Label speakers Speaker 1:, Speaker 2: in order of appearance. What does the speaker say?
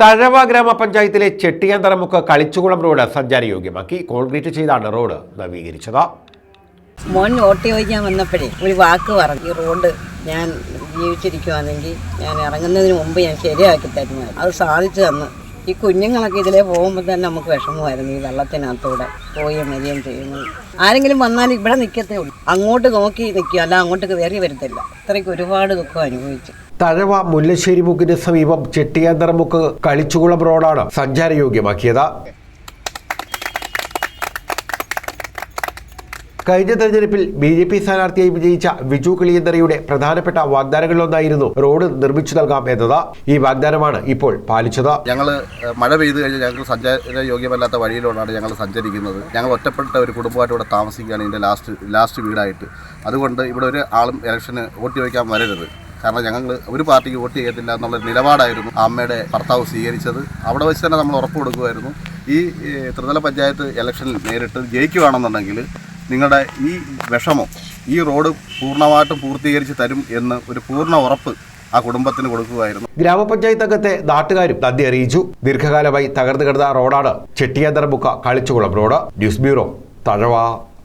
Speaker 1: തഴവ ഗ്രാമപഞ്ചായത്തിലെ ചെട്ടിയാന്തറമുക്ക് കളിച്ചുകുളം റോഡ് സഞ്ചാരയോഗ്യമാക്കി കോൺക്രീറ്റ് ചെയ്താണ് റോഡ് നവീകരിച്ചത്.
Speaker 2: മോൻ വോട്ട് ചോദിക്കാൻ വന്നപ്പോഴേ ഒരു വാക്ക് പറഞ്ഞു. ഈ റോഡ് ഞാൻ ജീവിച്ചിരിക്കുവാണെങ്കിൽ ഞാൻ ഇറങ്ങുന്നതിന് മുമ്പ് ഞാൻ ശരിയാക്കി തരുന്നു അത് സാധിച്ചു തന്നു. ഈ കുഞ്ഞുങ്ങളൊക്കെ ഇതിലേ പോകുമ്പോൾ തന്നെ നമുക്ക് വിഷമമായിരുന്നു ഈ വെള്ളത്തിനകത്തൂടെ പോയി മരിയും ചെയ്യുന്നത്. ആരെങ്കിലും വന്നാൽ ഇവിടെ നിൽക്കത്തേ ഉള്ളൂ. അങ്ങോട്ട് നോക്കി നിൽക്കുക. അല്ല അങ്ങോട്ട് കയറി വരത്തില്ല. അത്രയ്ക്ക് ഒരുപാട് ദുഃഖം അനുഭവിച്ചു.
Speaker 1: തഴവ മുല്ലശ്ശേരി മുക്കിന് സമീപം ചെട്ടിയാന്തറമുക്ക് കളിച്ചുകുളം റോഡാണ് സഞ്ചാരയോഗ്യമാക്കിയത്. കഴിഞ്ഞ തെരഞ്ഞെടുപ്പിൽ ബി ജെ പി സ്ഥാനാർത്ഥിയായി വിജയിച്ച വിജു കിളിയന്തറയുടെ പ്രധാനപ്പെട്ട വാഗ്ദാനങ്ങളിലൊന്നായിരുന്നു റോഡ് നിർമ്മിച്ചു നൽകാം എന്നത്. ഈ വാഗ്ദാനമാണ് ഇപ്പോൾ പാലിച്ചത്.
Speaker 3: ഞങ്ങൾ മഴ പെയ്ത് കഴിഞ്ഞ് ഞങ്ങൾ സഞ്ചാര യോഗ്യമല്ലാത്ത വഴിയിലൂടെയാണ് ഞങ്ങൾ സഞ്ചരിക്കുന്നത്. ഞങ്ങൾ ഒറ്റപ്പെട്ട ഒരു കുടുംബമായിട്ട് ഇവിടെ താമസിക്കുകയാണ് ഇതിന്റെ ലാസ്റ്റ് ലാസ്റ്റ് വീടായിട്ട്. അതുകൊണ്ട് ഇവിടെ ഒരു ആളും ഇലക്ഷന് വോട്ട് ചോദിക്കാൻ വരരുത്. കാരണം ഞങ്ങൾ ഒരു പാർട്ടിക്ക് വോട്ട് ചെയ്യത്തില്ല എന്നുള്ള നിലപാടായിരുന്നു അമ്മയുടെ ഭർത്താവ് സ്വീകരിച്ചത്. അവിടെ വെച്ച് തന്നെ നമ്മൾ ഉറപ്പ് കൊടുക്കുമായിരുന്നു. ഈ ത്രിതല പഞ്ചായത്ത് ഇലക്ഷനിൽ നേരിട്ട് ജയിക്കുകയാണെന്നുണ്ടെങ്കിൽ നിങ്ങളുടെ ഈ വിഷമം ഈ റോഡ് പൂർണമായിട്ടും പൂർത്തീകരിച്ച് തരും എന്ന് ഒരു പൂർണ ഉറപ്പ് ആ കുടുംബത്തിന് കൊടുക്കുമായിരുന്നു.
Speaker 1: ഗ്രാമപഞ്ചായത്ത് അംഗത്തെ നാട്ടുകാരും നന്ദി അറിയിച്ചു. ദീർഘകാലമായി തകർന്നു കിടന്ന റോഡാണ് Chettiyantharamukku Kalichukulam road. News bureau Thazhava.